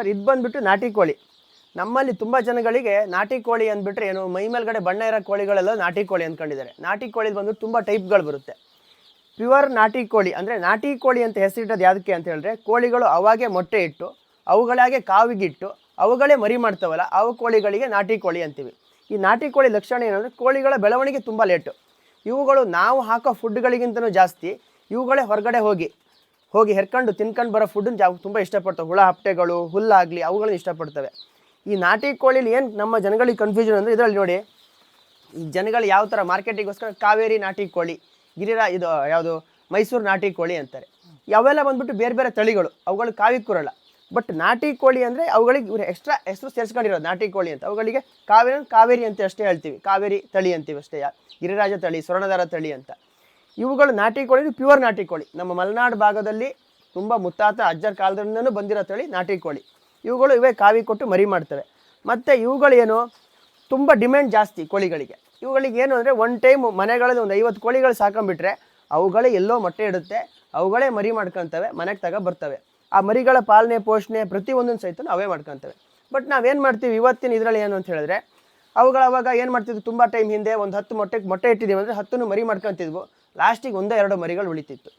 Sir, ಇದು ಬಂದುಬಿಟ್ಟು ನಾಟಿ ಕೋಳಿ. ನಮ್ಮಲ್ಲಿ ತುಂಬ ಜನಗಳಿಗೆ ನಾಟಿ ಕೋಳಿ ಅಂದ್ಬಿಟ್ರೆ ಏನು, ಮೈ ಮೇಲ್ಗಡೆ ಬಣ್ಣ ಇರೋ ಕೋಳಿಗಳೆಲ್ಲ ನಾಟಿ ಕೋಳಿ ಅಂದ್ಕೊಂಡಿದ್ದಾರೆ ನಾಟಿ ಕೋಳಿ ಬಂದು ತುಂಬ ಟೈಪ್ಗಳು ಬರುತ್ತೆ. ಪ್ಯೂರ್ ನಾಟಿ ಕೋಳಿ ಅಂದರೆ ನಾಟಿ ಕೋಳಿ ಅಂತ ಹೆಸರಿಟ್ಟದ್ದು ಯಾವುದಕ್ಕೆ ಅಂತ ಹೇಳಿದ್ರೆ, ಕೋಳಿಗಳು ಅವಾಗೆ ಮೊಟ್ಟೆ ಇಟ್ಟು, ಅವುಗಳಾಗೆ ಕಾವಿಗಿಟ್ಟು, ಅವುಗಳೇ ಮರಿ ಮಾಡ್ತಾವಲ್ಲ, ಅವು ಕೋಳಿಗಳಿಗೆ ನಾಟಿ ಕೋಳಿ ಅಂತೀವಿ. ಈ ನಾಟಿ ಕೋಳಿ ಲಕ್ಷಣ ಏನಂದರೆ ಕೋಳಿಗಳ ಬೆಳವಣಿಗೆ ತುಂಬ ಲೇಟು. ಇವುಗಳು ನಾವು ಹಾಕೋ ಫುಡ್ಗಳಿಗಿಂತಲೂ ಜಾಸ್ತಿ, ಇವುಗಳೇ ಹೊರಗಡೆ ಹೋಗಿ ಹೋಗಿ ಹೆರ್ಕೊಂಡು ತಿನ್ಕೊಂಡು ಬರೋ ಫುಡ್ಡನ್ನು ಜಾ ತುಂಬ ಇಷ್ಟಪಡ್ತವೆ ಹುಳ, ಹಪ್ಪೆಗಳು, ಹುಲ್ಲಾಗಲಿ ಅವುಗಳನ್ನ ಇಷ್ಟಪಡ್ತವೆ. ಈ ನಾಟಿ ಕೋಳಿಲಿ ಏನು ನಮ್ಮ ಜನಗಳಿಗೆ ಕನ್ಫ್ಯೂಷನ್ ಅಂದರೆ ಇದರಲ್ಲಿ ನೋಡಿ, ಈ ಜನಗಳು ಯಾವ ಥರ ಮಾರ್ಕೆಟಿಗೋಸ್ಕರ ಕಾವೇರಿ ನಾಟಿ ಕೋಳಿ, ಗಿರಿರಾ ಇದು ಯಾವುದು, ಮೈಸೂರು ನಾಟಿ ಕೋಳಿ ಅಂತಾರೆ. ಅವೆಲ್ಲ ಬಂದ್ಬಿಟ್ಟು ಬೇರೆ ಬೇರೆ ತಳಿಗಳು, ಅವುಗಳು ಕಾವಿ ಕೂರಲ್ಲ. ಬಟ್ ನಾಟಿ ಕೋಳಿ ಅಂದರೆ ಅವುಗಳಿಗೆ ಇವರು ಎಕ್ಸ್ಟ್ರಾ ಹೆಸರು ಸೇರಿಸ್ಕೊಂಡಿರೋದು ನಾಟಿ ಕೋಳಿ ಅಂತ. ಅವುಗಳಿಗೆ ಕಾವೇರಿ ಕಾವೇರಿ ಅಂತ ಅಷ್ಟೇ ಹೇಳ್ತೀವಿ. ಕಾವೇರಿ ತಳಿ ಅಂತೀವಿ ಅಷ್ಟೇ. ಗಿರಿರಾಜ ತಳಿ ಸ್ವರ್ಣಧಾರ ತಳಿ ಅಂತ. ಇವುಗಳು ನಾಟಿ ಕೋಳಿ ಪ್ಯೂರ್ ನಾಟಿ ಕೋಳಿ. ನಮ್ಮ ಮಲೆನಾಡು ಭಾಗದಲ್ಲಿ ತುಂಬ ಮುತ್ತಾತ ಅಜ್ಜರ ಕಾಲದಿಂದನೂ ಬಂದಿರೋ ತಳಿ ನಾಟಿ ಕೋಳಿ. ಇವುಗಳು ಇವೇ ಕಾವಿ ಕೊಟ್ಟು ಮರಿ ಮಾಡ್ತವೆ. ಮತ್ತು ಇವುಗಳೇನು ತುಂಬ ಡಿಮ್ಯಾಂಡ್ ಜಾಸ್ತಿ ಕೋಳಿಗಳಿಗೆ. ಇವುಗಳಿಗೆ ಏನು ಅಂದರೆ ಒನ್ ಟೈಮ್ ಮನೆಗಳಲ್ಲಿ ಒಂದು ಐವತ್ತು ಕೋಳಿಗಳು ಸಾಕೊಂಬಿಟ್ರೆ ಅವುಗಳೇ ಎಲ್ಲೋ ಮೊಟ್ಟೆ ಇಡುತ್ತೆ, ಅವುಗಳೇ ಮರಿ ಮಾಡ್ಕೊತವೆ, ಮನೆಗೆ ತಗೋ ಬರ್ತವೆ. ಆ ಮರಿಗಳ ಪಾಲನೆ, ಪೋಷಣೆ ಪ್ರತಿಯೊಂದನ್ನು ಸಹಿತ ಅವೇ ಮಾಡ್ಕೊತವೆ. ಬಟ್ ನಾವೇನು ಮಾಡ್ತೀವಿ ಇವತ್ತಿನ ಇದರಲ್ಲಿ ಏನು ಅಂತ ಹೇಳಿದ್ರೆ ಅವುಗಳು ಅವಾಗ ಏನು ಮಾಡ್ತಿದ್ವಿ? ತುಂಬ ಟೈಮ್ ಹಿಂದೆ ಒಂದು ಹತ್ತು ಮೊಟ್ಟೆಗೆ, ಮೊಟ್ಟೆ ಇಟ್ಟಿದ್ದೀವಿ ಅಂದರೆ ಹತ್ತನ್ನು ಮರಿ ಮಾಡ್ಕೊತಿದ್ವು. ಲಾಸ್ಟಿಗೆ ಒಂದೇ ಎರಡು ಮರಿಗಳು ಉಳಿತಿತ್ತು.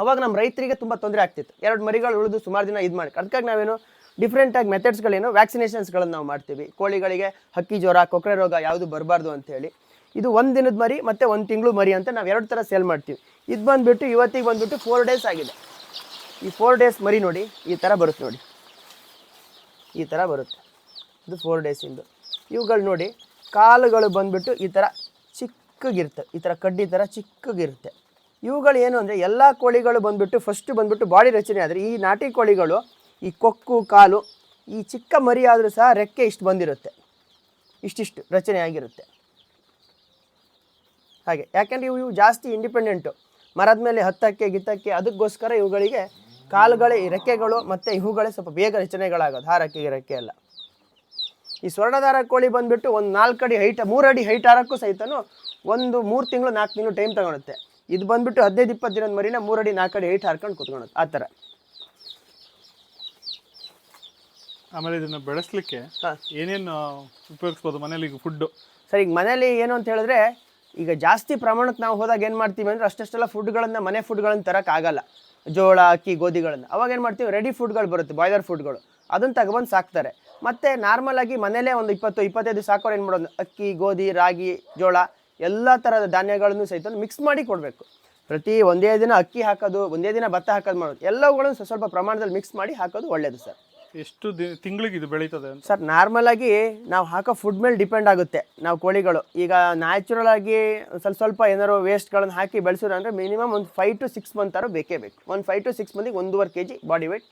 ಅವಾಗ ನಮ್ಮ ರೈತರಿಗೆ ತುಂಬ ತೊಂದರೆ ಆಗ್ತಿತ್ತು. ಎರಡು ಮರಿಗಳು ಉಳಿದು ಸುಮಾರು ದಿನ ಇದು ಮಾಡಿ ಅದಕ್ಕಾಗಿ ನಾವೇನು ಡಿಫ್ರೆಂಟಾಗಿ ಮೆಥಡ್ಸ್ಗಳೇನು ವ್ಯಾಕ್ಸಿನೇಷನ್ಸ್ಗಳನ್ನು ನಾವು ಮಾಡ್ತೀವಿ. ಕೋಳಿಗಳಿಗೆ ಹಕ್ಕಿ ಜ್ವರ ಕೊಕ್ಕರೆ ರೋಗ ಯಾವುದು ಬರಬಾರ್ದು ಅಂತೇಳಿ ಇದು ಒಂದು ದಿನದ ಮರಿ ಮತ್ತು ಒಂದು ತಿಂಗಳು ಮರಿ ಅಂತ ನಾವು ಎರಡು ಥರ ಸೇಲ್ ಮಾಡ್ತೀವಿ. ಇದು ಬಂದುಬಿಟ್ಟು ಇವತ್ತಿಗೆ ಬಂದುಬಿಟ್ಟು ಫೋರ್ ಡೇಸ್ ಆಗಿದೆ. ಈ ಫೋರ್ ಡೇಸ್ ಮರಿ ನೋಡಿ, ಈ ಥರ ಬರುತ್ತೆ ನೋಡಿ. ಈ ಥರ ಬರುತ್ತೆ. ಇದು ಫೋರ್ ಡೇಸಿಂದು ಇವುಗಳು ನೋಡಿ, ಕಾಲುಗಳು ಬಂದುಬಿಟ್ಟು ಈ ಥರ ಚಿಕ್ಕಗಿರುತ್ತೆ. ಈ ಥರ ಕಡ್ಡಿ ಥರ ಚಿಕ್ಕಗಿರುತ್ತೆ. ಇವುಗಳು ಏನು ಅಂದರೆ ಎಲ್ಲ ಕೋಳಿಗಳು ಬಂದುಬಿಟ್ಟು ಫಸ್ಟು ಬಂದುಬಿಟ್ಟು ಬಾಡಿ ರಚನೆ ಆದರೆ ಈ ನಾಟಿ ಕೋಳಿಗಳು ಈ ಕೊಕ್ಕು, ಕಾಲು, ಈ ಚಿಕ್ಕ ಮರಿ ಆದರೂ ಸಹ ರೆಕ್ಕೆ ಇಷ್ಟು ಬಂದಿರುತ್ತೆ. ಇಷ್ಟಿಷ್ಟು ರಚನೆ ಆಗಿರುತ್ತೆ. ಹಾಗೆ. ಯಾಕೆಂದರೆ ಇವು ಇವು ಜಾಸ್ತಿ ಇಂಡಿಪೆಂಡೆಂಟು ಮರದ ಮೇಲೆ ಹತ್ತಕ್ಕೆ, ಗಿತ್ತಕ್ಕೆ ಅದಕ್ಕೋಸ್ಕರ ಇವುಗಳಿಗೆ ಕಾಲುಗಳೇ ರೆಕ್ಕೆಗಳು ಮತ್ತು ಇವುಗಳೇ ಸ್ವಲ್ಪ ಬೇಗ ರಚನೆಗಳಾಗೋದು. ಹಾರಕ್ಕೆ ರೆಕ್ಕೆ ಎಲ್ಲ. ಈ ಸ್ವರ್ಣದಾರ ಕೋಳಿ ಬಂದುಬಿಟ್ಟು ಒಂದು ನಾಲ್ಕು ಅಡಿ ಹೈಟ್ ಮೂರು ಅಡಿ ಹೈಟ್ ಆರಕ್ಕೂ ಸಹಿತನು ಒಂದು ಮೂರು ತಿಂಗಳು ನಾಲ್ಕು ತಿಂಗಳು ಟೈಮ್ ತಗೊಳುತ್ತೆ. ಇದು ಬಂದುಬಿಟ್ಟು ಹದಿನೈದು ಇಪ್ಪತ್ತು ದಿನದ ಮರಿನ ಮೂರು ಅಡಿ ನಾಲ್ಕು ಅಡಿ ಹೈಟ್ ಹಾರ್ಕೊಂಡು ಕುತ್ಕೊಳುತ್ತೆ ಆ ಥರ. ಆಮೇಲೆ ಇದನ್ನ ಬೆಳೆಸಲಿಕ್ಕೆ. ಏನೇನು ಉಪಯೋಗಿಸ್ಬೋದು ಮನೇಲಿ ಈಗ ಫುಡ್ಡು ಸರಿ ಈಗ ಮನೇಲಿ ಏನು ಅಂತ ಹೇಳಿದ್ರೆ ಈಗ ಜಾಸ್ತಿ ಪ್ರಮಾಣಕ್ಕೆ ನಾವು ಹೋದಾಗ ಏನು ಮಾಡ್ತೀವಿ ಅಂದರೆ ಅಷ್ಟೆಷ್ಟೆಲ್ಲ ಫುಡ್ಗಳನ್ನು ಮನೆ ಫುಡ್ಗಳನ್ನು ತರೋಕ್ಕಾಗಲ್ಲ ಜೋಳ ಅಕ್ಕಿ ಗೋಧಿಗಳನ್ನು. ಅವಾಗ ಏನು ಮಾಡ್ತೀವಿ? ರೆಡಿ ಫುಡ್ಗಳು ಬರುತ್ತೆ ಬಾಯ್ಲರ್ ಫುಡ್ಗಳು ಅದನ್ನು ತಗೊಬಂದು ಸಾಕ್ತಾರೆ. ಮತ್ತು ನಾರ್ಮಲ್ ಆಗಿ ಮನೇಲೇ ಒಂದು ಇಪ್ಪತ್ತು ಇಪ್ಪತ್ತೈದು ಸಾಕೋರು ಏನು ಮಾಡೋದು? ಅಕ್ಕಿ ಗೋಧಿ ರಾಗಿ ಜೋಳ ಎಲ್ಲ ಥರದ ಧಾನ್ಯಗಳನ್ನು ಸಹಿತ ಮಿಕ್ಸ್ ಮಾಡಿ ಕೊಡಬೇಕು. ಪ್ರತಿ ಒಂದೇ ದಿನ ಅಕ್ಕಿ ಹಾಕೋದು ಒಂದೇ ದಿನ ಭತ್ತ ಹಾಕೋದು ಮಾಡೋದು ಎಲ್ಲವುಗಳನ್ನು ಸ್ವಲ್ಪ ಸ್ವಲ್ಪ ಪ್ರಮಾಣದಲ್ಲಿ ಮಿಕ್ಸ್ ಮಾಡಿ ಹಾಕೋದು ಒಳ್ಳೆಯದು ಸರ್. ಎಷ್ಟು ತಿಂಗಳಿಗೆ ಇದು ಬೆಳೀತದೆ ಸರ್ ನಾರ್ಮಲ್ ಆಗಿ ನಾವು ಹಾಕೋ ಫುಡ್ ಮೇಲೆ ಡಿಪೆಂಡ್ ಆಗುತ್ತೆ. ನಾವು ಕೋಳಿಗಳು ಈಗ ನ್ಯಾಚುರಲ್ ಆಗಿ ಸ್ವಲ್ಪ ಸ್ವಲ್ಪ ಏನಾದ್ರು ವೇಸ್ಟ್ಗಳನ್ನು ಹಾಕಿ ಬೆಳೆಸೋದು ಅಂದರೆ ಮಿನಿಮಮ್ ಒಂದು ಫೈವ್ ಟು ಸಿಕ್ಸ್ ಮಂತ್ ಆರು ಬೇಕೇ ಬೇಕು. ಒಂದು ಫೈವ್ ಟು ಸಿಕ್ಸ್ ಮಂದಿಗೆ ಒಂದೂವರೆ ಕೆ ಜಿ ಬಾಡಿ ವೇಟ್